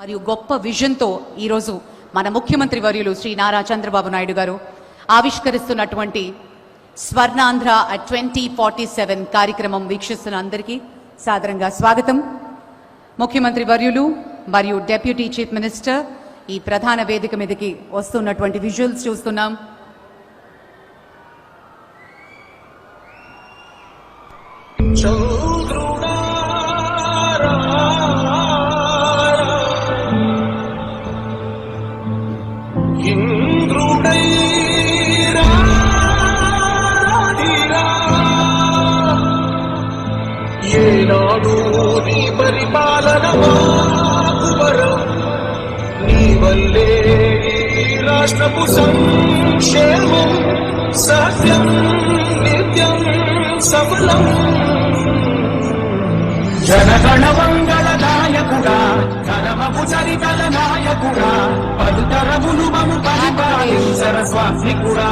మరియు గొప్ప విజన్తో ఈరోజు మన ముఖ్యమంత్రి వర్యులు శ్రీ నారా చంద్రబాబు నాయుడు గారు ఆవిష్కరిస్తున్నటువంటి Swarnandhra at twenty forty seven కార్యక్రమం వీక్షిస్తున్న అందరికీ సాదరంగా స్వాగతం. ముఖ్యమంత్రి వర్యులు మరియు డెప్యూటీ చీఫ్ మినిస్టర్ ఈ ప్రధాన వేదిక మీదకి వస్తున్నటువంటి విజువల్స్ చూస్తున్నాం. ఇంద్రుడైరాధిరా ఏనాడు నీ పరిపాలన వరం నీ వల్లే రాష్ట్రపు సంక్షేమం సత్యం నిత్యం సఫలం. జనగణ మంగళ నాయకుడా ధర్మపు చరితల నాయకుడా పలుతరములు మము పరిపాలించర స్వామికుడా.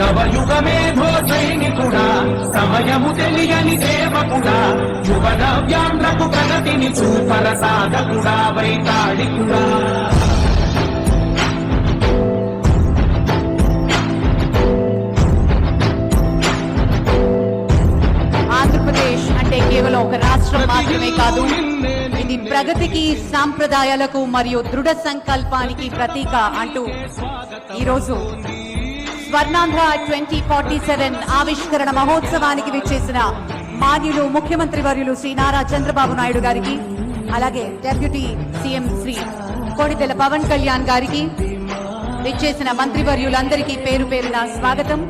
నవయుగ మేధో సైనికుడా సమయము తెలియని సేవకుడా యువ నవ్యాంధ్రకు ప్రగతిని చూపర సాధకుడా వైతాళికుడా ఆంధ్రప్రదేశ్ అంటే కేవలం ఒక రాష్ట్రం మాత్రమే కాదు ఇది ప్రగతికి సాంప్రదాయాలకు మరియు దృఢ సంకల్పానికి ప్రతీక అంటూ ఈరోజు స్వర్ణాంధ్ర ట్వంటీ ఫార్టీ సెవెన్ ఆవిష్కరణ మహోత్సవానికి విచ్చేసిన మాన్యులు ముఖ్యమంత్రి వర్యులు శ్రీ నారా చంద్రబాబు నాయుడు గారికి అలాగే డెప్యూటీ సీఎం శ్రీ కోడితెల పవన్ కళ్యాణ్ గారికి విచ్చేసిన మంత్రివర్యులందరికీ పేరు పేరున స్వాగతం.